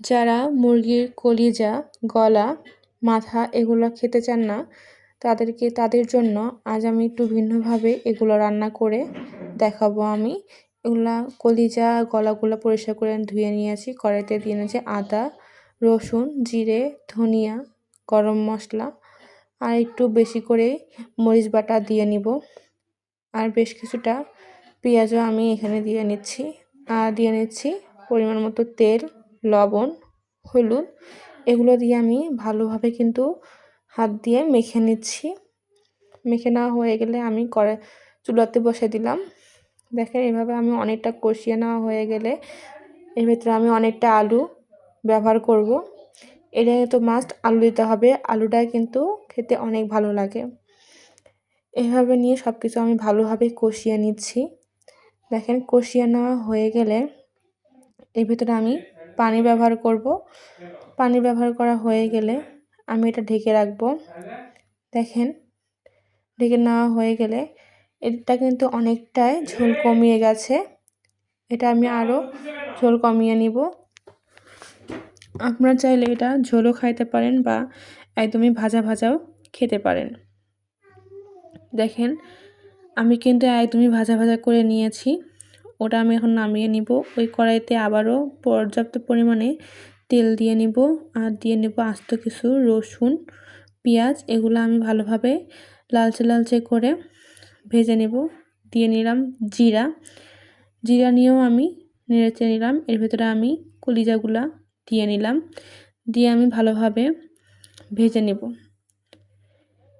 যারা মুরগির কলিজা, গলা, মাথা এগুলো খেতে চান না, তাদেরকে তাদের জন্য আজ আমি একটু ভিন্নভাবে এগুলো রান্না করে দেখাবো আমি। এগুলা কলিজা, গলাগুলো পরিষ্কার করে ধুয়ে নিয়েছি। কড়াইতে দিয়ে নিয়েছি আদা, রসুন, জিরে, ধনিয়া, গরম মশলা আর একটু বেশি করে মরিচ বাটা দিয়ে নিব। আর বেশ কিছুটা পেঁয়াজও আমি এখানে দিয়ে নিচ্ছি। আর দিয়ে নিচ্ছি পরিমাণ মতো তেল। লবণ, হলুদ, এগুলো দিয়ে আমি ভালোভাবে কিন্তু হাত দিয়ে মেখে নিচ্ছি। মেখে নেওয়া হয়ে গেলে আমি করে চুলাতে বসে দিলাম। দেখেন এভাবে আমি অনেকটা কষিয়ে নেওয়া হয়ে গেলে এর ভিতরে আমি অনেকটা আলু ব্যবহার করব। এটা তো মাস্ট আলু দিতে হবে। আলুটা কিন্তু খেতে অনেক ভালো লাগে। এভাবে নিয়ে সব কিছু আমি ভালোভাবে কষিয়ে নিচ্ছি। দেখেন কষিয়ে নেওয়া হয়ে গেলে এর ভিতরে আমি পানি ব্যবহার করব। পানি ব্যবহার করা হয়ে গেলে আমি এটা ঢেকে রাখব। দেখেন, ঢেকে নেওয়া হয়ে গেলে এটা কিন্তু অনেকটাই ঝোল কমিয়ে গেছে। এটা আমি আরও ঝোল কমিয়ে নিব। আপনারা চাইলে এটা ঝোলও খাইতে পারেন বা একদমই ভাজা ভাজাও খেতে পারেন। দেখেন, আমি কিন্তু একদমই ভাজা ভাজা করে নিয়েছি। ওটা আমি এখন নামিয়ে নিব। ওই কড়াইতে আবারও পর্যাপ্ত পরিমাণে তেল দিয়ে নিব আর দিয়ে নেব আস্ত কিছু রসুন, পেঁয়াজ, এগুলো আমি ভালোভাবে লালচে লালচে করে ভেজে নেব। দিয়ে নিলাম জিরা। জিরা নিয়েও আমি নেড়েচে নিলাম। এর ভেতরে আমি কলিজাগুলা দিয়ে নিলাম। দিয়ে আমি ভালোভাবে ভেজে নেব।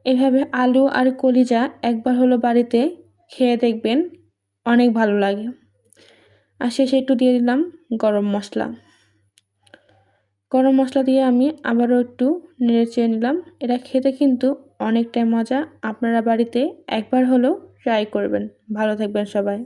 এভাবে আলু আর কলিজা একবার হলো বাড়িতে খেয়ে দেখবেন অনেক ভালো লাগে। আর শেষে একটু দিয়ে দিলাম গরম মশলা। গরম মশলা দিয়ে আমি আবারও একটু নেড়ে চেয়ে নিলাম। এটা খেতে কিন্তু অনেকটাই মজা। আপনারা বাড়িতে একবার হলেও ট্রাই করবেন। ভালো থাকবেন সবাই।